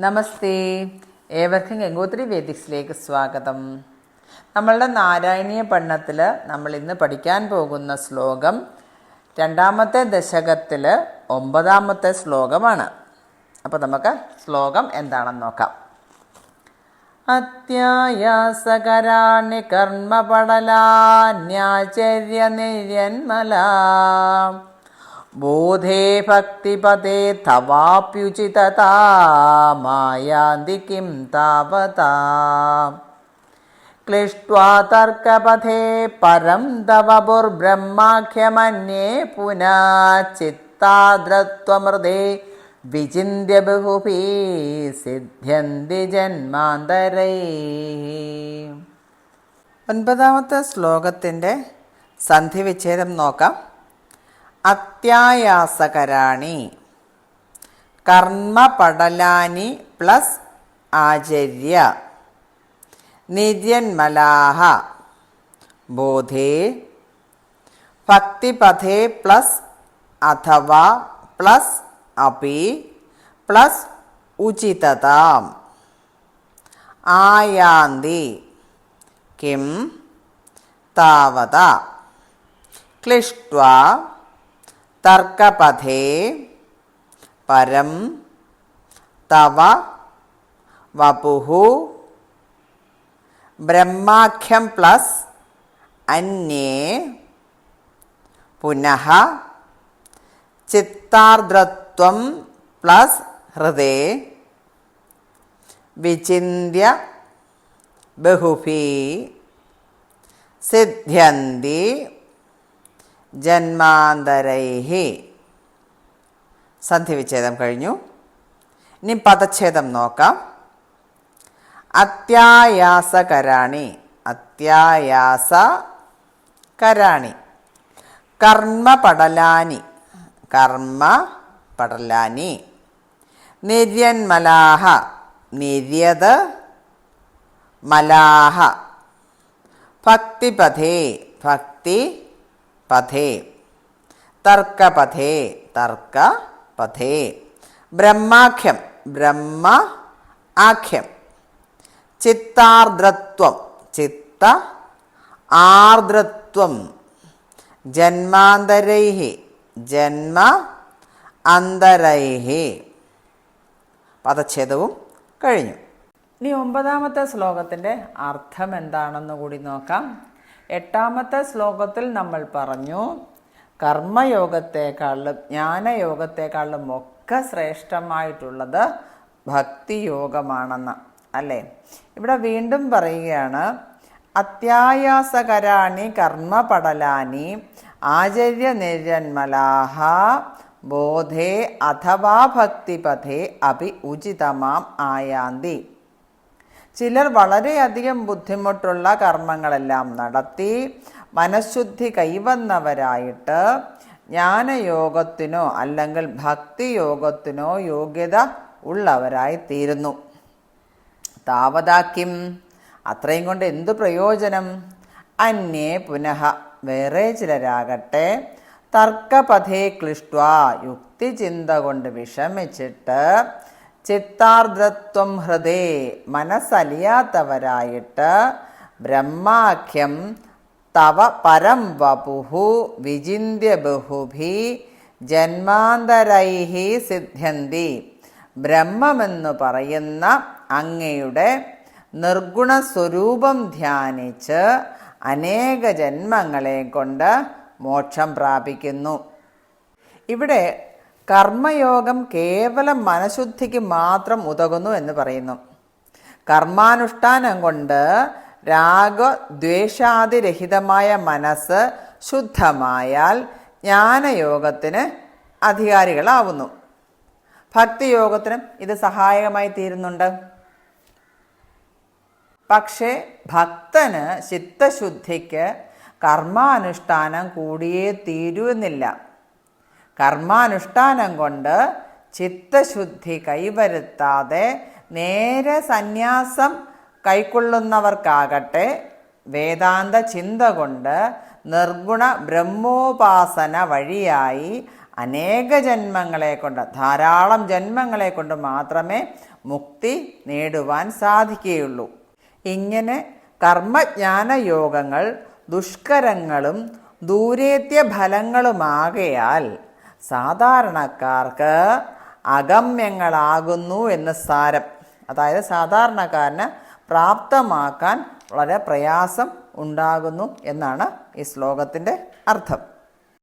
നമസ്തേ. ഏവർക്കും ഗംഗോത്രി വേദിക്സിലേക്ക് സ്വാഗതം. നമ്മളുടെ നാരായണീയ പഠനത്തിൽ നമ്മൾ ഇന്ന് പഠിക്കാൻ പോകുന്ന ശ്ലോകം രണ്ടാമത്തെ ദശകത്തിൽ ഒമ്പതാമത്തെ ശ്ലോകമാണ്. അപ്പോൾ നമുക്ക് ശ്ലോകം എന്താണെന്ന് നോക്കാം. അത്യായാസകരാണി കർമ്മപടലാന്യാചര്യ നിര്യന്മലാ ബോധേ ഭക്തിപദേ തവാപ്യുചിതതാ മായാന്തി കിം താവതാ. ക്ലിഷ്ട്വാ തർക്കപഥേ പരം തവപുർബ്രഹ്മാഖ്യമന്യേ പുനാ ചിത്താദ്രത്വമൃതേ വിചിന്യ ബഹുഭീ സിദ്ധ്യന്തി ജന്മാന്തരൈ. ഒൻപതാമത്തെ ശ്ലോകത്തിന്റെ സന്ധിവിച്ഛേദം നോക്കാം. അത്യായാസകരാണി. കർമ്മപടലാനി പ്ലസ് ആചര്യ. നിര്യന്മലാഹ. ബോധേ. ഭക്തിപഥേ പ്ലസ് അഥവാ പ്ലസ് അപി പ്ലസ് ഉചിതതാം. ആയാന്തി. കിം. താവത. ക്ലിഷ്ട്വാ. തർക്കപഥേ പരം തവ വപുഹു ബ്രഹ്മാഖ്യം പ്ലസ് അന്യേ പുനഃ ചിത്താർദ്രത്വം പ്ലസ് ഹൃദയ വിചിന്യ ബഹുഭീ സിദ്ധ്യന്തി ജന്മാന്തരൈഹി. സന്ധിവിച്ഛേദം കഴിഞ്ഞു. ഇനി പദച്ഛേദം നോക്കാം. അത്യായാസകരാണി. അത്യായാസ കരാണി കർമ്മപടലാനി. കർമ്മ പടലാനി നിര്യന്മലാഹ. നിര്യത് മലാഹ. ഭക്തിപഥേ ഭക്തി പഥേ. തർക്കപഥേ തർക്കപഥേ. ബ്രഹ്മാഖ്യം ബ്രഹ്മ ആഖ്യം ചിത്താർദ്രത്വം. ചിത്ത ആർദ്രത്വം ജന്മാന്തരൈ ജന്മ അന്തരൈഹി പദച്ഛേദവും കഴിഞ്ഞു. ഇനി ഒമ്പതാമത്തെ ശ്ലോകത്തിന്റെ അർത്ഥം എന്താണെന്ന് കൂടി നോക്കാം. എട്ടാമത്തെ ശ്ലോകത്തിൽ നമ്മൾ പറഞ്ഞു കർമ്മയോഗത്തെക്കാളും ജ്ഞാനയോഗത്തെക്കാളും ഒക്കെ ശ്രേഷ്ഠമായിട്ടുള്ളത് ഭക്തിയോഗമാണെന്ന് അല്ലേ? ഇവിടെ വീണ്ടും പറയുകയാണ് അത്യായാസകരാണി കർമ്മപടലാനി ആചര്യ നിരന്മലാഹ ബോധേ അഥവാ ഭക്തിപഥേ അഭി ഉചിതമാം ആയാന്തി. ചിലർ വളരെയധികം ബുദ്ധിമുട്ടുള്ള കർമ്മങ്ങളെല്ലാം നടത്തി മനഃശുദ്ധി കൈവന്നവരായിട്ട് ജ്ഞാനയോഗത്തിനോ അല്ലെങ്കിൽ ഭക്തിയോഗത്തിനോ യോഗ്യത ഉള്ളവരായി തീരുന്നു താവതാക്കിം അത്രയും കൊണ്ട് എന്തു പ്രയോജനം? അന്യേ പുനഃ വേറെ ചിലരാകട്ടെ. തർക്കപഥേ ക്ലിഷ്ട്വ യുക്തിചിന്ത കൊണ്ട് വിഷമിച്ചിട്ട് ചിത്താർദ്രത്വം ഹൃദേ മനസ്സലിയാത്തവരായിട്ട് ബ്രഹ്മാഖ്യം തവ പരം വപുഹു വിചിന്യ ബഹുഭി ജന്മാന്തരൈഹി സിദ്ധ്യന്തി. ബ്രഹ്മമെന്ന് പറയുന്ന അങ്ങയുടെ നിർഗുണ സ്വരൂപം ധ്യാനിച്ച് അനേക ജന്മങ്ങളെ കൊണ്ട് മോക്ഷം പ്രാപിക്കുന്നു. ഇവിടെ കർമ്മയോഗം കേവലം മനഃശുദ്ധിക്ക് മാത്രം ഉതകുന്നു എന്ന് പറയുന്നു. കർമാനുഷ്ഠാനം കൊണ്ട് രാഗദ്വേഷാതിരഹിതമായ മനസ്സ് ശുദ്ധമായാൽ ജ്ഞാനയോഗത്തിന് അധികാരികളാവുന്നു. ഭക്തിയോഗത്തിനും ഇത് സഹായകമായി തീരുന്നുണ്ട്. പക്ഷേ ഭക്തന് ചിത്തശുദ്ധിക്ക് കർമാനുഷ്ഠാനം കൂടിയേ തീരുന്നില്ല കർമാനുഷ്ഠാനം കൊണ്ട് ചിത്തശുദ്ധി കൈവരുത്താതെ നേരെ സന്യാസം കൈക്കൊള്ളുന്നവർക്കാകട്ടെ വേദാന്ത ചിന്ത കൊണ്ട് നിർഗുണ ബ്രഹ്മോപാസന വഴിയായി അനേക ജന്മങ്ങളെ കൊണ്ട് ധാരാളം ജന്മങ്ങളെ കൊണ്ട് മാത്രമേ മുക്തി നേടുവാൻ സാധിക്കുകയുള്ളൂ. ഇങ്ങനെ കർമ്മജ്ഞാന യോഗങ്ങൾ ദുഷ്കരങ്ങളും ദൂരേത്യ ഫലങ്ങളുമാകയാൽ സാധാരണക്കാർക്ക് അഗമ്യങ്ങളാകുന്നു എന്ന് സാരം. അതായത് സാധാരണക്കാരന് പ്രാപ്തമാക്കാൻ വളരെ പ്രയാസം ഉണ്ടാകുന്നു എന്നാണ് ഈ ശ്ലോകത്തിന്റെ അർത്ഥം.